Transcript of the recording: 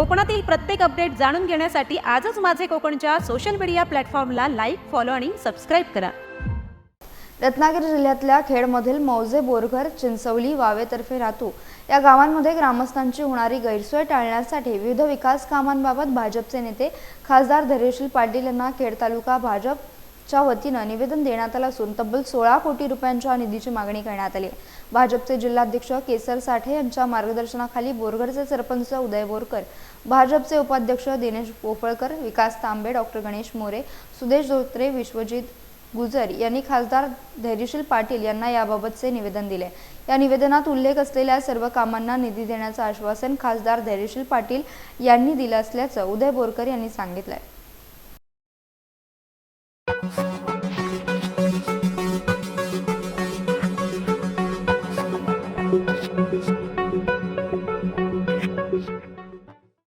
कोकणातील प्रत्येक अपडेट जाणून घेण्यासाठी आजच माझे कोकणच्या सोशल मीडिया प्लॅटफॉर्मला लाईक फॉलो आणि सबस्क्राईब करा. रत्नागिरी जिल्ह्यातल्या खेडमधील मौजे बोरघर चिंचवली वावेतर्फे रातू या गावांमध्ये ग्रामस्थांची होणारी गैरसोय टाळण्यासाठी विविध विकास कामांबाबत भाजपचे नेते खासदार धैर्यशील पाटील यांना खेड तालुका भाजप च्या वतीनं निवेदन देण्यात आलं असून तब्बल सोळा कोटी रुपयांच्या निधीची मागणी करण्यात आली. भाजपचे जिल्हाध्यक्ष केसर साठे यांच्या मार्गदर्शनाखाली बोरगडचे सरपंच उदय बोरकर भाजपचे उपाध्यक्ष दिनेश पोफळकर विकास तांबे डॉक्टर गणेश मोरे सुदेश धोत्रे विश्वजित गुजर यांनी खासदार धैर्यशील पाटील यांना याबाबतचे निवेदन दिले. या निवेदनात उल्लेख असलेल्या सर्व कामांना निधी देण्याचं आश्वासन खासदार धैर्यशील पाटील यांनी दिलं असल्याचं उदय बोरकर यांनी सांगितलंय. Thank you.